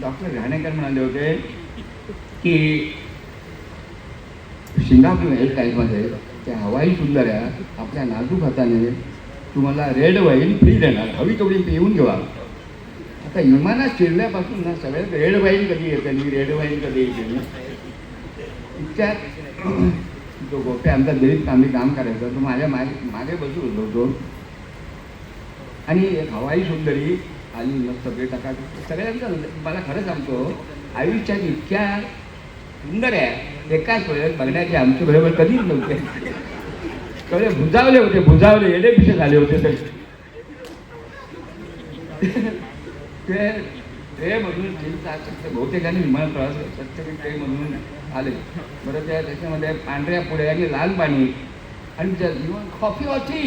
Doctor Ghanekar म्हणाले होते की सिंगापूर एक टाईपमध्ये त्या हवाई सुंदर्या आपल्या नाजूक हाताने तुम्हाला रेड वाईन फ्री देणार. हवी तेवढी येऊन घेवा. आता विमानात शिरल्यापासून ना सगळ्यात रेड वाईन कधी येते मी रेड वाईन कधी येते इतक्यात जो गोपे आमचा दिलीप आम्ही काम करायचं तो माझ्या मागे मागे बसू होतो तो. आणि एक हवाई सुंदरी आली सगळे टाका सगळ्यांचं मला खरं सांगतो आयुष्यात इतक्या सुंदर आहे. एकाच वेळेस बघण्याचे आमच्या बरोबर कधीच नव्हते. सगळे भुजावले होते भुजावले एडे पिसे झाले होते ते ते म्हणून चिंता सत्य बहुतेकांनी विमान प्रवास सत्य ते म्हणून आले. बरं त्या त्याच्यामध्ये पांढऱ्या पुढे आणि लाल पाणी. आणि you want coffee or tea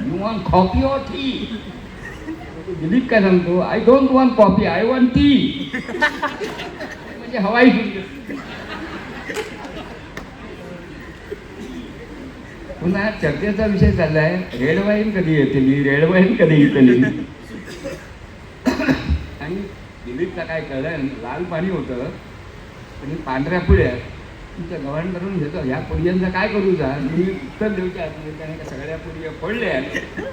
you want coffee or tea Dilip काय सांगतो? I don't want coffee I want tea म्हणजे हवाई पुन्हा चर्चेचा विषय चाललाय. रेड वाईन कधी येतली रेड वाईन कधी येतली आणि दिलीपला काय कळलं? लाल पाणी होतं. आणि पांढऱ्या पुढ्या तुमच्या गव्हाण करून घेतो. ह्या पुडियांचं काय करू जा? मी उत्तर देऊच्या आतमध्ये त्याने का सगळ्या पुडिया पडल्या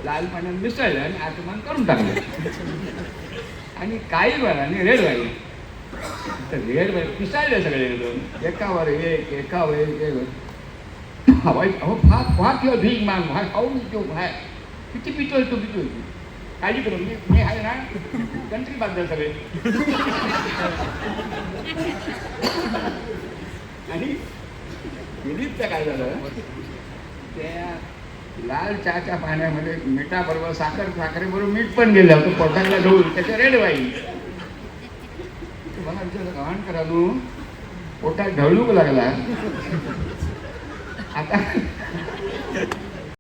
लाल पाण्यात मिसळल्या आणि आत्मान करून टाकलं. आणि काही वेळाने रेड वाईन तर रेड वाईन पिसाळले सगळे एकदम एकावर एक एकावर एक एक हवाई अहो फा फार किंवा भीक माग भाग खाऊ मी तो भाय किती पितोय तो पितोय तू. काळजी करू मी मी आहे ना कंट्री बांधलं सगळे. आणि दिलीपचं काय झालं? त्या लाल चहाच्या पाण्यामध्ये मिठाबरोबर साखर साखरेबरोबर मीठ पण गेलं होतं पोटाला ढवून त्याच्या रेड वाईन. मला विचारलं गव्हाण करा तू पोटात ढवळूक लागला. आता